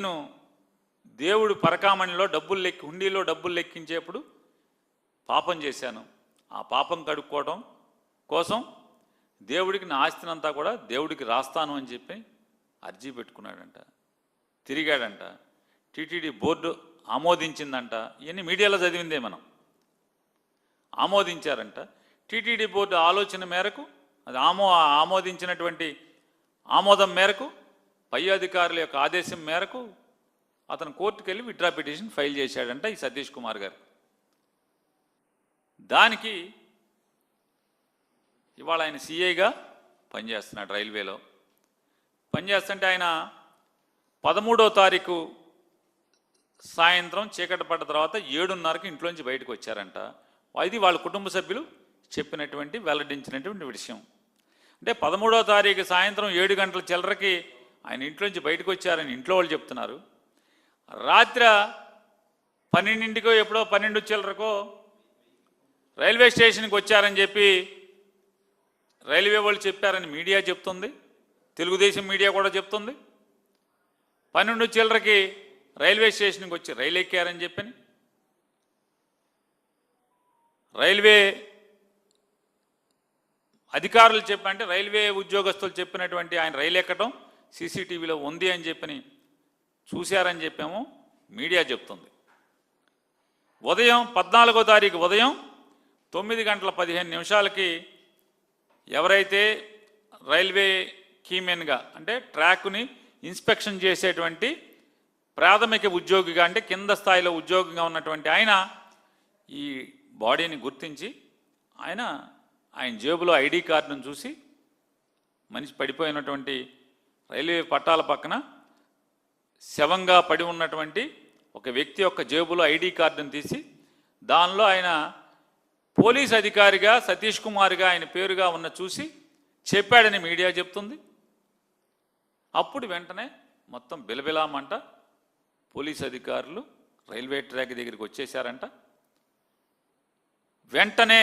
నేను దేవుడు పరకామణిలో డబ్బులు లెక్కి హుండీలో డబ్బులు లెక్కించేప్పుడు పాపం చేశాను. ఆ పాపం కడుక్కోవడం కోసం దేవుడికి నా ఆస్తినంతా కూడా దేవుడికి రాస్తాను అని చెప్పి అర్జీ పెట్టుకున్నాడంట. తిరిగాడంట. TTD board ఆమోదించిందంట. ఇవన్నీ మీడియాలో చదివిందే మనం. ఆమోదించారంట. టీటీడీ బోర్డు ఆలోచన మేరకు అది ఆమో ఆమోదించినటువంటి ఆమోదం మేరకు పై అధికారుల యొక్క ఆదేశం మేరకు అతను కోర్టుకు వెళ్ళి విత్డ్రా పిటిషన్ ఫైల్ చేశాడంట ఈ సతీష్ కుమార్ గారు. దానికి ఇవాళ ఆయన సిఐగా పనిచేస్తున్నాడు రైల్వేలో. పనిచేస్తుంటే ఆయన పదమూడో తారీఖు సాయంత్రం చీకటి పడ్డ తర్వాత ఏడున్నరకు ఇంట్లోంచి బయటకు వచ్చారంట. ఇది వాళ్ళ కుటుంబ సభ్యులు చెప్పినటువంటి వెల్లడించినటువంటి విషయం. అంటే పదమూడో తారీఖు సాయంత్రం ఏడు గంటల చిల్లరకి ఆయన ఇంట్లోంచి బయటకు వచ్చారని ఇంట్లో వాళ్ళు చెప్తున్నారు. రాత్ర పన్నెండింటికో ఎప్పుడో పన్నెండు చిల్లరకో రైల్వే స్టేషన్కి వచ్చారని చెప్పి రైల్వే వాళ్ళు చెప్పారని మీడియా చెప్తుంది. తెలుగుదేశం మీడియా కూడా చెప్తుంది. పన్నెండు చిల్లరకి రైల్వే స్టేషన్కి వచ్చి రైలు ఎక్కారని చెప్పని. రైల్వే అధికారులు చెప్పంటే రైల్వే ఉద్యోగస్తులు చెప్పినటువంటి ఆయన రైలు ఎక్కటం సీసీటీవీలో ఉంది అని చెప్పని చూశారని చెప్పాము మీడియా చెప్తుంది. ఉదయం పద్నాలుగో తారీఖు ఉదయం తొమ్మిది గంటల పదిహేను నిమిషాలకి ఎవరైతే రైల్వే కీమెన్గా అంటే ట్రాక్ని ఇన్స్పెక్షన్ చేసేటువంటి ప్రాథమిక ఉద్యోగిగా అంటే కింద స్థాయిలో ఉద్యోగిగా ఉన్నటువంటి ఆయన ఈ బాడీని గుర్తించి ఆయన ఆయన జేబులో ఐడి కార్డును చూసి మనిషి పడిపోయినటువంటి రైల్వే పట్టాల పక్కన శవంగా పడి ఉన్నటువంటి ఒక వ్యక్తి యొక్క జేబులో ఐడి కార్డును తీసి దానిలో ఆయన పోలీస్ అధికారిగా సతీష్ కుమార్గా ఆయన పేరుగా ఉన్న చూసి చెప్పాడని మీడియా చెప్తుంది. అప్పుడు వెంటనే మొత్తం బిలబిలామంట పోలీస్ అధికారులు రైల్వే ట్రాక్ దగ్గరికి వచ్చేసారంట వెంటనే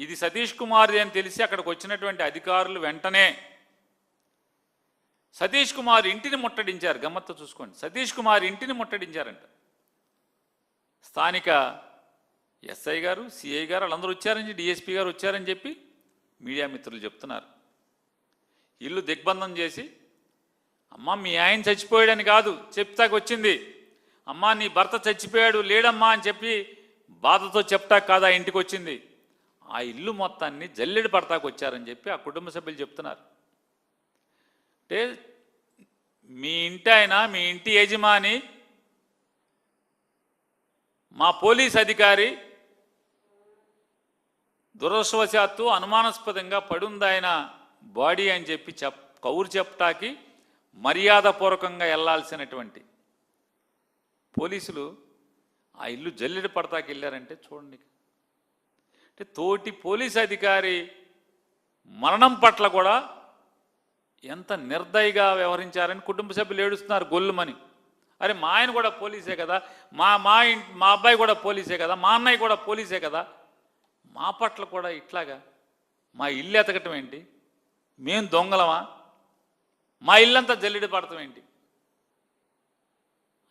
ఇది సతీష్ కుమార్ది అని తెలిసి అక్కడికి వచ్చినటువంటి అధికారులు వెంటనే సతీష్ కుమార్ ఇంటిని ముట్టడించారు. గమ్మత్తు చూసుకోండి. సతీష్ కుమార్ ఇంటిని ముట్టడించారంట. స్థానిక ఎస్ఐ గారు సిఐ గారు వాళ్ళందరూ వచ్చారని డిఎస్పీ గారు వచ్చారని చెప్పి మీడియా మిత్రులు చెప్తున్నారు. ఇల్లు దిగ్బంధం చేసి అమ్మ మీ ఆయన చచ్చిపోయాడని కాదు చెప్తాకు వచ్చింది. అమ్మా నీ భర్త చచ్చిపోయాడు లేడమ్మా అని చెప్పి బాధతో చెప్తా కాదా ఇంటికి వచ్చింది. ఆ ఇల్లు మొత్తాన్ని జల్లెడు పడతాకు వచ్చారని చెప్పి ఆ కుటుంబ సభ్యులు చెప్తున్నారు. అంటే మీ ఇంటి ఆయన మీ ఇంటి యజమాని మా పోలీస్ అధికారి దురదృష్టవశాత్తు అనుమానాస్పదంగా పడుందాయన బాడీ అని చెప్పి చెప్ కౌరు చెప్పటాకి మర్యాదపూర్వకంగా వెళ్ళాల్సినటువంటి పోలీసులు ఆ ఇల్లు జల్లెడ పడతాకి వెళ్ళారంటే చూడండి. అంటే తోటి పోలీస్ అధికారి మరణం పట్ల కూడా ఎంత నిర్దయగా వ్యవహరించారని కుటుంబ సభ్యులు ఏడుస్తున్నారు గొల్లుమని. అరే మా ఆయన కూడా పోలీసే కదా మా మా ఇంటి మా అబ్బాయి కూడా పోలీసే కదా మా అన్నయ్య కూడా పోలీసే కదా. మా పట్ల కూడా ఇట్లాగా మా ఇల్లు ఎతకటం ఏంటి? మేము దొంగలమా? మా ఇల్లంతా జల్లెడి పడటం ఏంటి?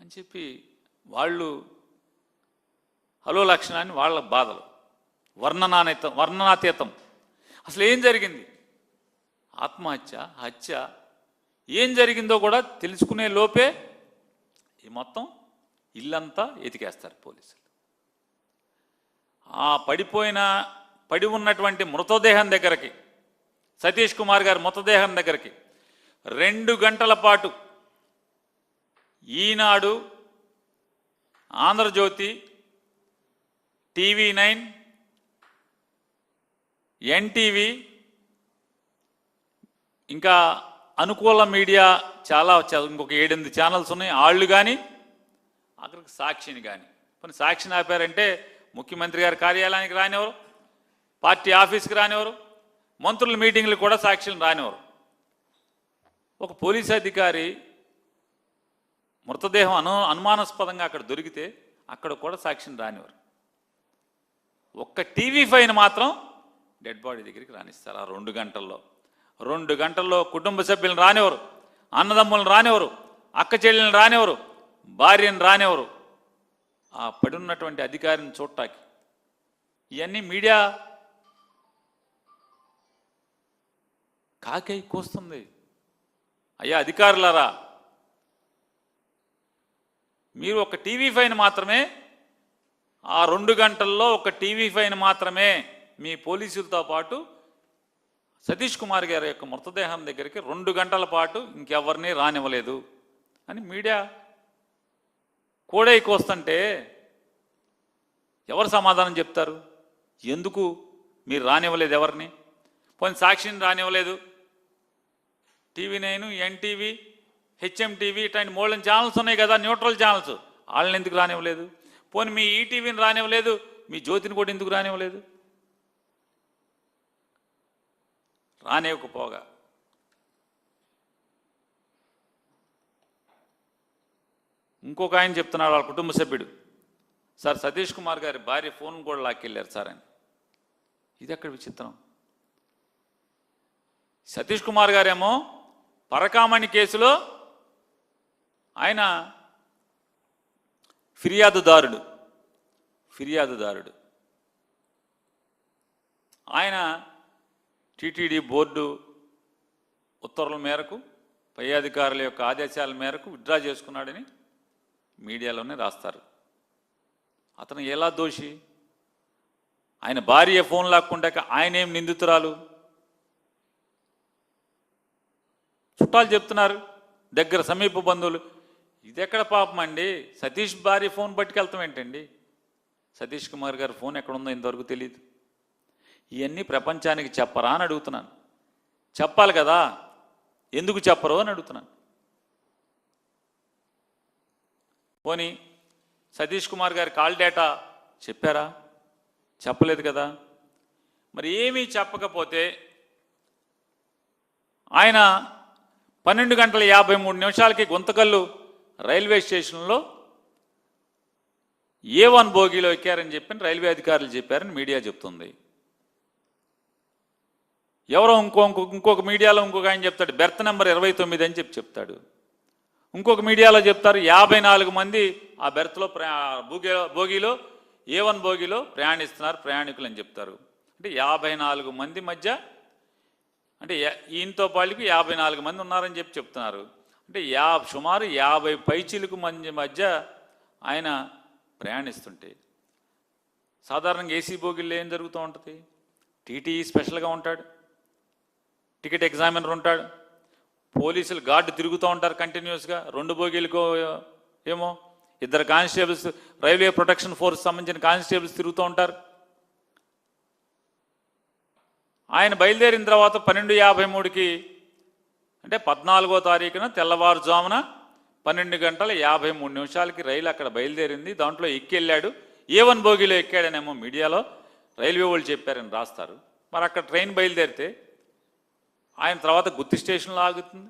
అని చెప్పి వాళ్ళు హలో లక్షణాన్ని వాళ్ళ బాధలు. వర్ణనాతీతం వర్ణనాతీతం. అసలు ఏం జరిగింది? ఆత్మహత్య హత్య ఏం జరిగిందో కూడా తెలుసుకునే లోపే ఈ మొత్తం ఇల్లంతా ఎతికేస్తారు పోలీసులు. ఆ పడిపోయిన పడి ఉన్నటువంటి మృతదేహం దగ్గరికి సతీష్ కుమార్ గారి మృతదేహం దగ్గరికి రెండు గంటల పాటు Eenadu Andhrajyothy TV nine NTV ఇంకా అనుకూల మీడియా చాలా ఇంకొక ఏడెనిమిది ఛానల్స్ ఉన్నాయి. వాళ్ళు కానీ అక్కడికి సాక్షిని కానీ కొన్ని సాక్షిని ఆపారంటే ముఖ్యమంత్రి గారి కార్యాలయానికి రానివ్వరు పార్టీ ఆఫీస్కి రానివ్వరు మంత్రుల మీటింగ్లు కూడా సాక్షులను రానివ్వరు ఒక పోలీస్ అధికారి మృతదేహం అను అనుమానాస్పదంగా అక్కడ దొరికితే అక్కడ కూడా సాక్షిని రానివ్వరు ఒక్క టీవీ ఫైన్ మాత్రం డెడ్ బాడీ దగ్గరికి రానిస్తారు ఆ రెండు గంటల్లో. రెండు గంటల్లో కుటుంబ సభ్యులను రానివ్వరు అన్నదమ్ములను రానివ్వరు అక్క చెల్లెలను రానివ్వరు భార్యను రానివ్వరు. ఆ పడి ఉన్నటువంటి అధికారిని చూడటానికి. ఇవన్నీ మీడియా కాకై కూస్తుంది. అయ్యా అధికారులారా మీరు ఒక టీవీ ఫైన్ మాత్రమే ఆ రెండు గంటల్లో ఒక టీవీ ఫైన్ మాత్రమే మీ పోలీసులతో పాటు సతీష్ కుమార్ గారి యొక్క మృతదేహం దగ్గరికి రెండు గంటల పాటు ఇంకెవరిని రానివ్వలేదు. అని మీడియా కోడై కోస్తుంటే ఎవరు సమాధానం చెప్తారు? ఎందుకు మీరు రానివ్వలేదు ఎవరిని? పోనీ సాక్షిని రానివ్వలేదు. TV nine NTV HM TV ఇట్లాంటి మూడు ఛానల్స్ ఉన్నాయి కదా న్యూట్రల్ ఛానల్స్. వాళ్ళని ఎందుకు రానివ్వలేదు? పోనీ మీ ఈటీవీని రానివ్వలేదు మీ జ్యోతిని కూడా ఎందుకు రానివ్వలేదు? రానివ్వకపోగా ఇంకొక ఆయన చెప్తున్నాడు వాళ్ళ కుటుంబ సభ్యుడు. సార్ సతీష్ కుమార్ గారి భార్య ఫోన్ కూడా లాక్కెళ్ళారు సార్ అని. ఇది అక్కడ విచిత్రం? సతీష్ కుమార్ గారేమో పరకామణి కేసులో ఆయన ఫిర్యాదుదారుడు. ఫిర్యాదుదారుడు. ఆయన టీటీడీ బోర్డు ఉత్తర్వుల మేరకు పై అధికారుల యొక్క ఆదేశాల మేరకు విత్డ్రా చేసుకున్నాడని మీడియాలోనే రాస్తారు. అతను ఎలా దోషి? ఆయన భార్య ఫోన్ లాక్కుండా ఆయనేం నిందితురాలు? చుట్టాలు చెప్తున్నారు దగ్గర సమీప బంధువులు ఇది ఎక్కడ పాపం అండి? సతీష్ భార్య ఫోన్ పట్టుకెళ్తాం ఏంటండి? సతీష్ కుమార్ గారి ఫోన్ ఎక్కడుందో ఇంతవరకు తెలియదు ఇవన్నీ ప్రపంచానికి చెప్పరా అని అడుగుతున్నాను. చెప్పాలి కదా. ఎందుకు చెప్పరు అని అడుగుతున్నాను. పోనీ సతీష్ కుమార్ గారి కాల్ డేటా చెప్పారా? చెప్పలేదు కదా. మరి ఏమీ చెప్పకపోతే ఆయన పన్నెండు గంటల యాభై మూడు నిమిషాలకి గుంతకల్లు రైల్వే స్టేషన్లో ఏ వన్ బోగిలో ఎక్కారని చెప్పి రైల్వే అధికారులు చెప్పారని మీడియా చెప్తుంది. ఎవరో ఇంకో ఇంకో- ఇంకొక మీడియాలో ఇంకొక ఆయన చెప్తాడు బెర్త్ నెంబర్ ఇరవై తొమ్మిది అని చెప్పి చెప్తాడు. ఇంకొక మీడియాలో చెప్తారు యాభై నాలుగు మంది ఆ బెర్త్లో ప్రయా భోగిలో భోగిలో ఏ వన్ భోగిలో ప్రయాణిస్తున్నారు ప్రయాణికులు అని చెప్తారు. అంటే యాభై నాలుగు మంది మధ్య అంటే ఈయనతో పాటుకి యాభై నాలుగు మంది ఉన్నారని చెప్పి చెప్తున్నారు. అంటే యా సుమారు యాభై పైచిలకు మంది మధ్య ఆయన ప్రయాణిస్తుంటే సాధారణంగా ఏసీ బోగిల్లో ఏం జరుగుతూ ఉంటుంది? టీటీఈ స్పెషల్గా ఉంటాడు. టికెట్ ఎగ్జామినర్ ఉంటాడు. పోలీసులు గార్డు తిరుగుతూ ఉంటారు కంటిన్యూస్గా. రెండు బోగీలకు ఏమో ఇద్దరు కానిస్టేబుల్స్ రైల్వే ప్రొటెక్షన్ ఫోర్స్ సంబంధించిన కానిస్టేబుల్స్ తిరుగుతూ ఉంటారు. ఆయన బయలుదేరిన తర్వాత పన్నెండు యాభై మూడుకి అంటే పద్నాలుగో తారీఖున తెల్లవారుజామున పన్నెండు గంటల యాభై మూడు నిమిషాలకి రైలు అక్కడ బయలుదేరింది. దాంట్లో ఎక్కెళ్ళాడు. ఏ వన్ బోగిలో ఎక్కాడనేమో మీడియాలో రైల్వే వాళ్ళు చెప్పారని రాస్తారు. మరి అక్కడ ట్రైన్ బయలుదేరితే ఆయన తర్వాత గుత్తి స్టేషన్లో ఆగుతుంది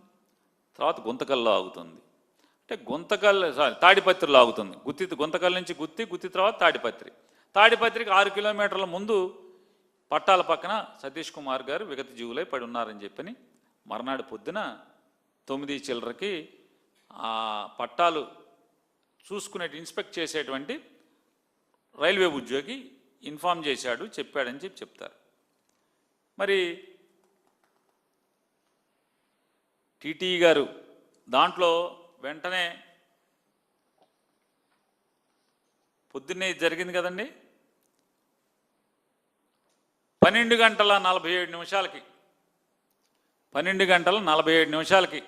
తర్వాత గుంతకల్లో ఆగుతుంది. అంటే గుంతకల్ సారీ తాడిపత్రిలో ఆగుతుంది గుత్తి గుంతకల్ నుంచి గుత్తి గుత్తి తర్వాత తాడిపత్రి. తాడిపత్రికి ఆరు కిలోమీటర్ల ముందు పట్టాల పక్కన సతీష్ కుమార్ గారు విగత జీవులై పడి ఉన్నారని చెప్పని మర్నాడు పొద్దున తొమ్మిది చిల్లరకి ఆ పట్టాలు చూసుకునే ఇన్స్పెక్ట్ చేసేటువంటి రైల్వే ఉద్యోగి ఇన్ఫామ్ చేశాడు చెప్పాడని చెప్పి చెప్తారు. మరి టీటీఈ గారు దాంట్లో వెంటనే పొద్దున్నే ఇది జరిగింది కదండి? పన్నెండు గంటల నలభై ఏడు నిమిషాలకి. పన్నెండు గంటల నలభై ఏడు నిమిషాలకి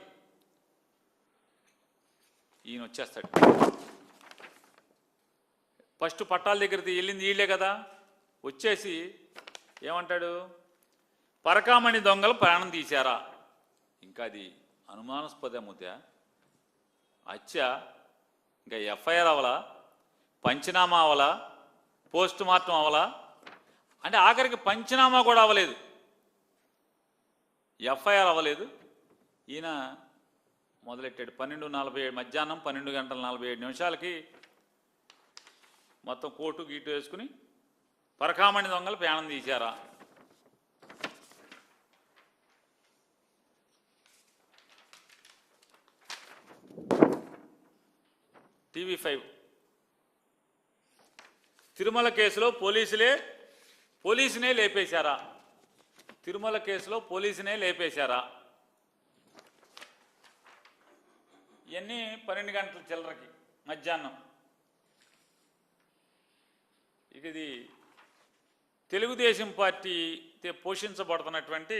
ఈయన వచ్చేస్తాడు. ఫస్ట్ పట్టాల దగ్గరికి వెళ్ళింది వీళ్ళే కదా. వచ్చేసి ఏమంటాడు? పరకామణి దొంగలు ప్రాణం తీశారా? ఇంకా అది అనుమానాస్పద ముద్ద ఇంకా ఎఫ్ఐఆర్ అవలా? పంచనామా అవలా? పోస్ట్ మార్టం అవలా? అంటే ఆఖరికి పంచనామా కూడా అవ్వలేదు ఎఫ్ఐఆర్ అవ్వలేదు ఈయన మొదలెట్టాడు? పన్నెండు నలభై ఏడు మధ్యాహ్నం పన్నెండు గంటల నలభై ఏడు నిమిషాలకి మొత్తం కోటు గీటు వేసుకుని పరకామణి దొంగలు ప్రాణం తీశారా? TV five. తిరుమల కేసులో పోలీసులే పోలీసునే లేపేశారా? తిరుమల కేసులో పోలీసునే లేపేశారా? ఇవన్నీ పన్నెండు గంటల చిల్లరకి మధ్యాహ్నం? ఇక ఇది తెలుగుదేశం పార్టీ పోషించబడుతున్నటువంటి